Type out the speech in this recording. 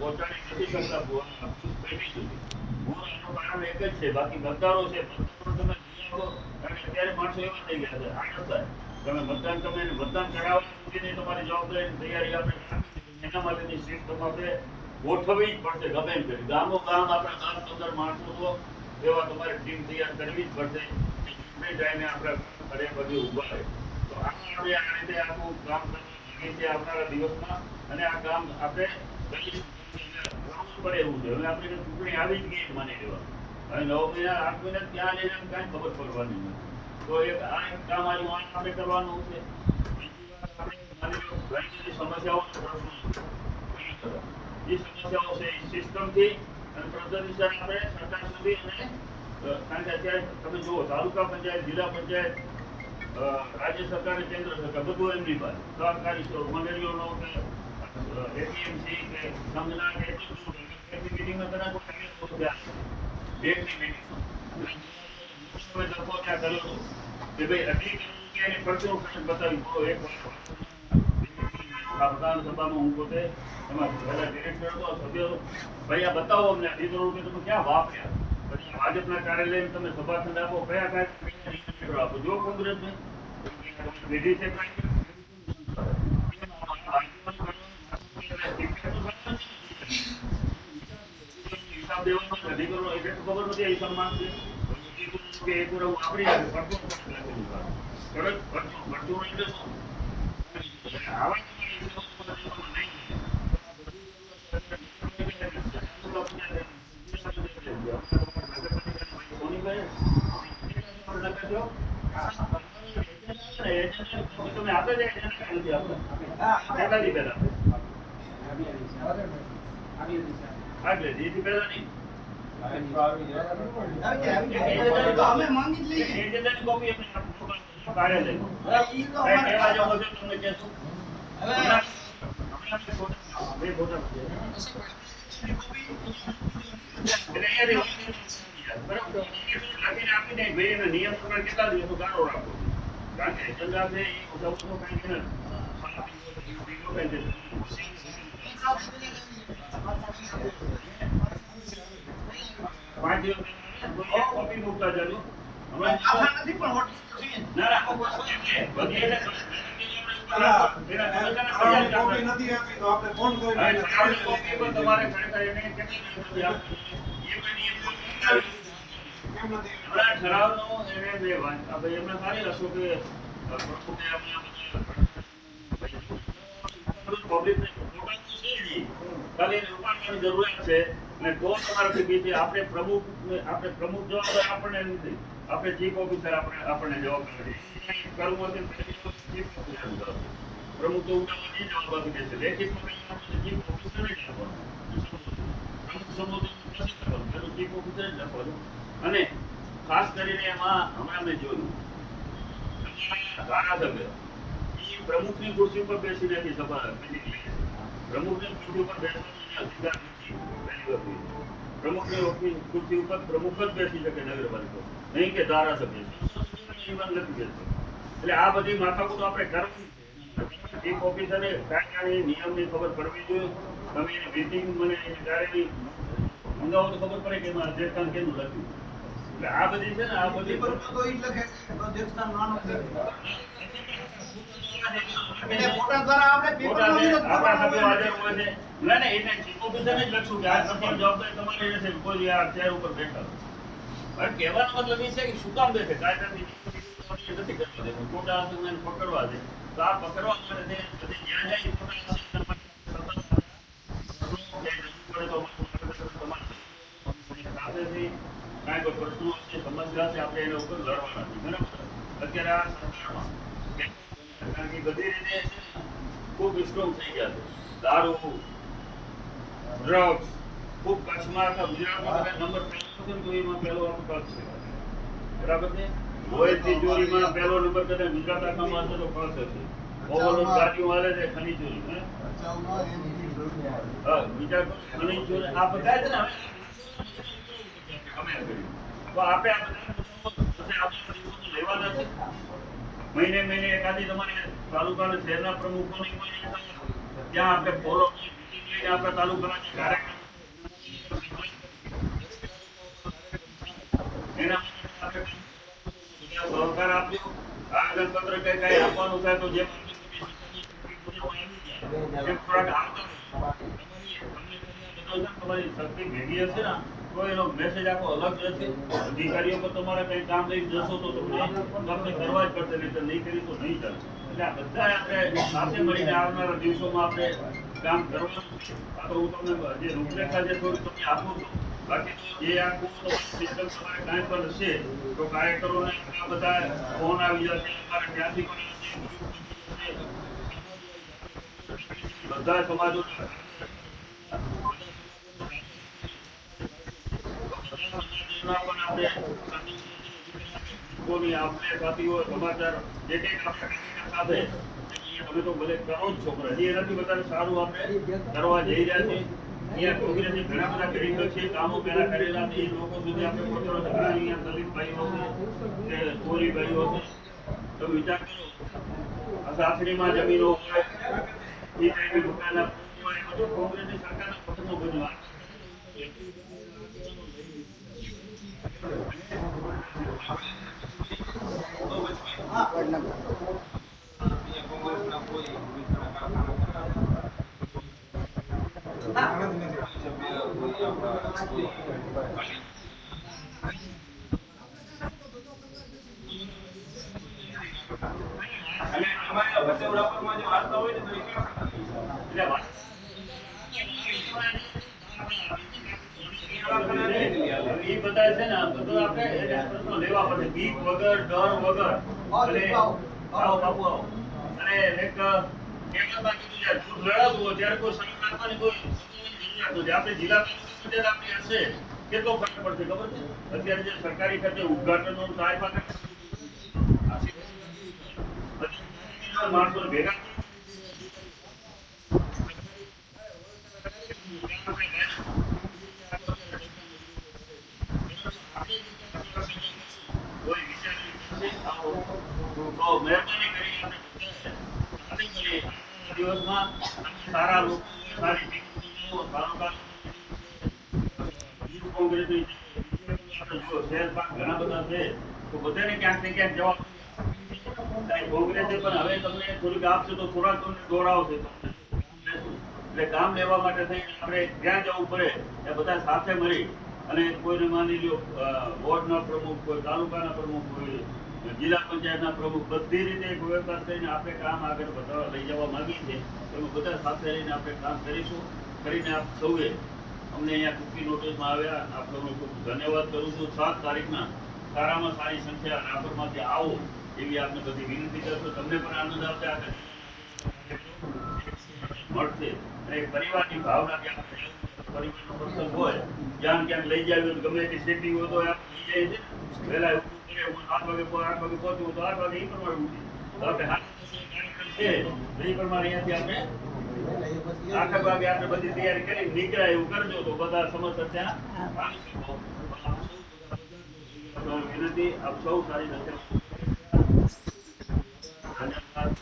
માણસો એવા થઈ ગોઠવવી જ પડશે, ગમે એમ કરી. ગામો ગામ આપણા ગામ પંદર માણસો તો એવા તમારે ટીમ તૈયાર કરવી જ પડશે ચૂંટણી ટાઈમે આપણે ઘરે બધી ઊભા રહે. તો આ રીતે આખું કામ કરવું છે આવનારા દિવસમાં, અને આ કામ આપણે કરી કરવું પડે એવું છે. હવે આપણે ચૂંટણી આવી જ ગઈ માની લેવા હવે નવ મહિના આઠ મહિના ત્યાં એમ કાંઈ ખબર પડવાની નથી. તો એક આ એક કામ આવ્યું આ આપણે કરવાનું છે. સરકાર સુધી અને કારણ કે તમે જુઓ, તાલુકા પંચાયત, જિલ્લા પંચાયત રાજ્ય સરકાર કેન્દ્ર સરકાર, બધું એમની પાસે. સહકારી મંડળીઓનો કે એપીએમસી કે, સંઘના કે એટલું મીટિંગ તને કોઈ કાંઈ નહોતું ધ્યાન. બેંકની મિટિંગ લખો ત્યાં કે ભાઈ અઢી કરોડ રૂપિયાની પરચુરણ કરીને બતાવી. બોલો, એક આ હતો સભ્ય ભાઈ, આ બતાવો અમને અઢી કરોડ તમે ક્યાં વાપર્યા? પછી ભાજપના કાર્યાલયમાં તમે સભાખંડ આપો, કયા કાર્ય? આપો જો કોંગ્રેસને. વિધિ છે હિસાબ દેવાનો નથી. અઢી કરોડ એટલે તો ખબર નથી આ હિસાબ માંગશે અઢી કરોડ કે એક કરોડ વાપરી જાય પરચુરણ લખેલું છે. કરેક્ટ? પરચુરણ- પરચુરણ એટલે શું? આવા તમે આપે છે કે નથી આપતા? કેટલાથી પહેલા? આગલે દીથી પહેલા નહીં. અમે માંગી જ લઈએ એજન્ડાની કોપી એમને આપો. એટલે દે, ભાઈ એના નિયમ કેટલા દિવસનો ગાળો રાખવો. કારણ કે એજન્ડા છે એ ઉદ્યોગનો કાંઈ છે ને. બીજો કાંઈ છે. પાંચ દિવસ કોઈ એક કોપી મૂકતા જાજો. હમણાં આખા નથી પણ હોટલ તો છે. ના, ના. એમને બધી એટલે એના કમિશનને ફરિયાદ કોપી કરતા. નથી આપી તો આપણે ફોન હવે કરીને ઠરાવની કોપી પણ તમારે હમણાં ઠરાવનો એને બે વાત આપણે એમને સારી છે અને તો આપણે આપણને નથી આપણે ચીફ ઓફિસર પ્રમુખ તો જ આપવાનું પ્રમુખ સંબોધન ચીફ ઓફિસર જ અને ખાસ કરીને એમાં હમણાં મેં જોયું. ધારાસભ્ય પ્રમુખની ખુરશી ઉપર બેસી નથી સભા. પ્રમુખની ખુરશી ઉપર બેસવાનો અધિકાર નથી. પહેલી વસ્તુ પ્રમુખની ખુરશી ઉપર પ્રમુખ જ બેસી શકે નગરપાલિકા. નહીં કે ધારાસભ્ય. જીવન નથી બેસતો. એટલે આ બધી માથાકૂટ આપણે કરવી છે. ચીફ ઓફિસરે કાયદાની નિયમની ખબર પડવી જોઈએ. તમે એની મીટિંગ મને એની કાર્યની મંગાવો તો ખબર પડે કે એમાં અધ્યક્ષ કેમ લખ્યું આ બધી છે ને આ બધી પેપરમાં તો ઈ લખે કે અધ્યક્ષસ્થાન એટલે ફોટા દ્વારા આપણે મોટા પેપરમાં વિરોધ કરવાનો હોય છે. ના, ના, એને ચીફ ઓફિસરને જ લખશું કે આ તમારી જવાબદારી તમારી રહેશે કોઈ આ ચેર ઉપર બેઠા. પણ કહેવાનો મતલબ એ છે કે શું કામ બેસે? કાયદાથી નથી કરવા દેતો. ખોટા હશે પકડવા દે. તો આ પકડવા માટે જ્યાં જાય ખોટા હશે સાથેથી કાંઈ પ્રશ્નો હશે સમસ્યા હશે આપણે એના ઉપર લડવાના છે બરાબર? અત્યારે આ સરકારમાં કારણ કે બધી રીતે છે ખૂબ સ્ટ્રોંગ થઈ ગયા છે. દારૂ ડ્રગ્સ ખૂબ કચ્છમાં આખા ગુજરાતમાં નંબર પહેલો છે તો એમાં પહેલો આપણો કચ્છ છે. બરાબર છે? રોયલ તિજોરીમાં પહેલો નંબર કદાચ ગુજરાત આખામાં હશે તો કચ્છ હશે ઓવરઓલ ગાડીઓ હાલે છે ખની ચોરી હે? વિચાર કરો, ચોરી આ બધા છે ને અમે કર્યું. મહિને મહિને એકાદી તમારે તાલુકા શહેરના પ્રમુખોની કોઈ ત્યાં આપણે ફોલો આપણે તાલુકાના જે કાર્યક્રમ સહકાર આપજો કાગળપત્ર કઈ કઈ આપવાનું થાય તો જે થોડાક આવતા તમારી શક્તિ ભેગી હશે ને, તો એનો મેસેજ આખો અલગ જશે અધિકારીઓ પર તમારે તો તમને એટલે આ બધા આપણે સાથે મળીને આવનારા આપણે તમારે ત્યાંથી બધા સમાજો પણ આપણે કોની આપણે થતી હોય, સમાચાર જે કંઈક આપણે સાથે અમે તો ભલે કરો જ છો એ એનાથી વધારે સારું આપણે કરવા જઈ રહ્યા છે અહીંયા કોંગ્રેસની ઘણા બધા ગરીબો છે, કામો પહેલા કરેલા છે. એ લોકો સુધી આપણે પહોંચવાનો છે. અહીંયા દલિત ભાઈઓ છે, કે કોરી ભાઈઓ છે. તો વિચાર કરો, આ સાસરીમાં જમીનો હોય, એ ટાઈપની દુકાનના કોંગ્રેસની સરકારના પક્ષનું બધું અને અમારે ઉડાપુરમાં જે વાર્તા હોય ને તો એટલે વાત એ બધા છે ને બધું આપણે પ્રશ્નો લેવા પડે. બીક વગર ડર વગર. અને આવો બાપુ આવો. અને એક કહેવતમાં કીધું છે, દૂધ લડાવવું હોય ત્યારે કોઈ શરમ રાખવાની કોઈ જરૂરિયાત નથી. આપણે જિલ્લા પંચાયત આપણી હશે. કેટલો ફરક પડશે ખબર છે? અત્યારે જે સરકારી ખાતે ઉદઘાટનો થાય માણસો ભેગા કોઈ હવે તમને થોડીક એટલે કામ લેવા માટે થઈને આપણે જ્યાં જવું પડે એ બધા સાથે મળી અને કોઈને માની લો વોર્ડના પ્રમુખ કોઈ તાલુકાના પ્રમુખ કોઈ જિલ્લા પંચાયતના પ્રમુખ બધી રીતે એક વ્યવસ્થા કરીને આપણે કામ આગળ વધારવા લઈ જવા માંગીએ છીએ એમાં બધા સાથે રહીને આપણે કામ કરીશું. કરીને આપ સૌએ અમને અહીંયા ટૂંકી નોટિસમાં આવ્યા. આપનો ખૂબ ધન્યવાદ કરું છું. સાત તારીખના સારામાં સારી સંખ્યા રાપરમાંથી આવો એવી આપને બધી વિનંતી કરશો. તમને પણ આનંદ આવશે. આ મળશે. અને પરિવારની ભાવના ક્યાંક પરિવારનો પ્રસંગ હોય જ્યાં ક્યાંક લઈ જાય ગમે તે સેટિંગ હોય, તો આપણે લઈ જાય છે. હું આઠ વાગે પહોંચ- આઠ વાગે પહોંચવું તો આઠ વાગે એ પ્રમાણે ઉઠી તો આપણે હાથ કાર્યક્રમ છે તો એ પ્રમાણે અહીંયાથી આપણે આઠ વાગે આપણે બધી તૈયારી કરી નીકળ્યા એવું કરજો તો બધા સમસ્યા ત્યાં આવી શકો વિનંતી આપ સૌ સારી રીતે ધન્યવાદ